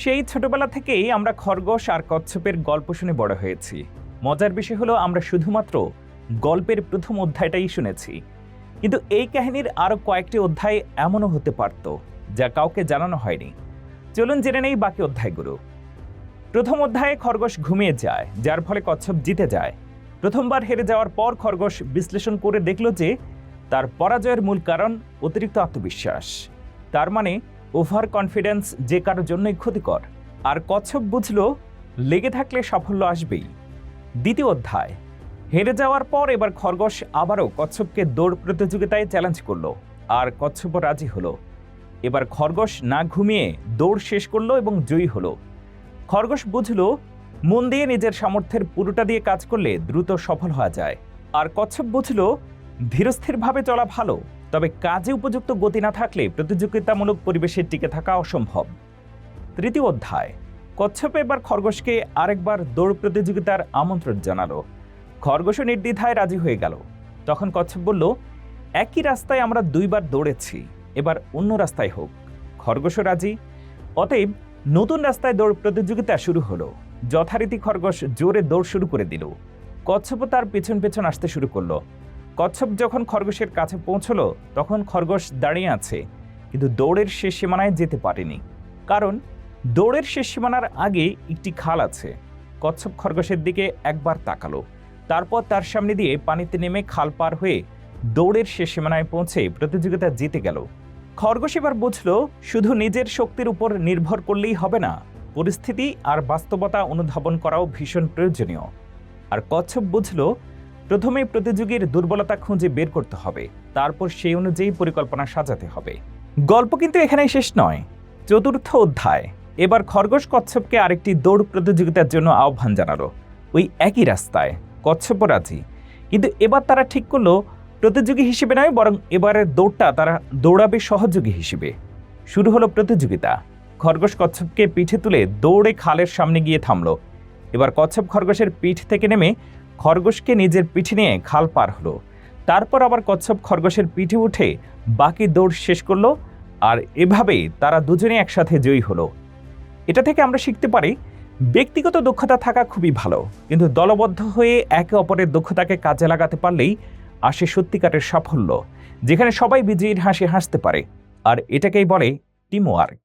সেই ছোটবেলা থেকেই আমরা খরগোশ আর কচ্ছপের গল্প শুনে বড় হয়েছি। মজার বিষয় হলো, আমরা শুধুমাত্র গল্পের প্রথম অধ্যায়টাই শুনেছি। কিন্তু এই কাহিনীর আরও কয়েকটি অধ্যায় এমনও হতে পারত, যা কাউকে জানানো হয়নি। চলুন জেনে নেই বাকি অধ্যায়গুলো। প্রথম অধ্যায়ে খরগোশ ঘুমিয়ে যায়, যার ফলে কচ্ছপ জিতে যায়। প্রথমবার হেরে যাওয়ার পর খরগোশ বিশ্লেষণ করে দেখল যে, তার পরাজয়ের মূল কারণ অতিরিক্ত আত্মবিশ্বাস। তার মানে ওভার কনফিডেন্স যে কারোর জন্যই ক্ষতিকর। আর কচ্ছপ বুঝল, লেগে থাকলে সাফল্য আসবেই। দ্বিতীয় অধ্যায়। হেরে যাওয়ার পর এবার খরগোশ আবারও কচ্ছপকে দৌড় প্রতিযোগিতায় চ্যালেঞ্জ করল। আর কচ্ছপও রাজি হলো। এবার খরগোশ না ঘুমিয়ে দৌড় শেষ করল এবং জয়ী হলো। খরগোশ বুঝল, মন দিয়ে নিজের সামর্থ্যের পুরোটা দিয়ে কাজ করলে দ্রুত সফল হওয়া যায়। আর কচ্ছপ বুঝল, ধীরস্থিরভাবে চলা ভালো। তবে কাজে উপযুক্ত গতি না থাকলে প্রতিযোগিতামূলক পরিবেশে টিকে থাকা অসম্ভব। তৃতীয় অধ্যায়। কচ্ছপে এবার খরগোশকে আরেকবার দৌড় প্রতিযোগিতার আমন্ত্রণ জানালো। খরগোশও নির্দ্বিধায় রাজি হয়ে গেল। তখন কচ্ছপ বলল, একই রাস্তায় আমরা দুইবার দৌড়েছি। এবার অন্য রাস্তায় হোক। খরগোশও রাজি। অতএব নতুন রাস্তায় দৌড় প্রতিযোগিতা শুরু হলো। যথারীতি খরগোশ জোরে দৌড় শুরু করে দিল। কচ্ছপও তার পেছন পেছন আসতে শুরু করল। কচ্ছপ যখন খরগোশের কাছে পৌঁছলো, তখন খরগোশ দাঁড়িয়ে আছে, কিন্তু দৌড়ের শেষ সীমানায় যেতে পারেনি। কারণ দৌড়ের শেষ সীমানার আগে একটি খাল আছে। কচ্ছপ খরগোশের দিকে একবার তাকালো। তারপর তার সামনে দিয়ে পানিতে নেমে খাল পার হয়ে দৌড়ের শেষ সীমানায় পৌঁছে প্রতিযোগিতা জিতে গেল। খরগোশ এবার বুঝল, শুধু নিজের শক্তির উপর নির্ভর করলেই হবে না, পরিস্থিতি আর বাস্তবতা অনুধাবন করাও ভীষণ প্রয়োজনীয়। আর কচ্ছপ বুঝল প্রথমে প্রতিযোগীর দুর্বলতা খুঁজে বের করতে হবে। তারপর সেই অনুযায়ী পরিকল্পনা সাজাতে হবে। গল্প কিন্তু এখানেই শেষ নয়। চতুর্থ অধ্যায়। এবার খরগোশ কচ্ছপকে আরেকটি দৌড় প্রতিযোগিতার জন্য আহ্বান জানালো। ওই একই রাস্তায় কচ্ছপ রাজি কিন্তু এবার তারা ঠিক করল, প্রতিযোগী হিসেবে নয়, বরং এবারের দৌড়টা তারা দৌড়াবে সহযোগী হিসেবে। শুরু হলো প্রতিযোগিতা। খরগোশ কচ্ছপকে পিঠে তুলে দৌড়ে খালের সামনে গিয়ে থামলো। এবার কচ্ছপ খরগোশের পিঠ থেকে নেমে খরগোশকে নিজের পিঠে নিয়ে খাল পার হলো। তারপর আবার কচ্ছপ খরগোশের পিঠে উঠে বাকি দৌড় শেষ করল আর এভাবে তারা দুজনে একসাথে জয়ী হলো। এটা থেকে আমরা শিখতে পারি, ব্যক্তিগত দক্ষতা থাকা খুবই ভালো, কিন্তু দলবদ্ধ হয়ে একে অপরের দক্ষতাকে কাজে লাগাতে পারলেই আসে সত্যিকারের সাফল্য, যেখানে সবাই বিজয়ীর হাসি হাসতে পারে, আর এটাকেই বলে টিম ওয়ার্ক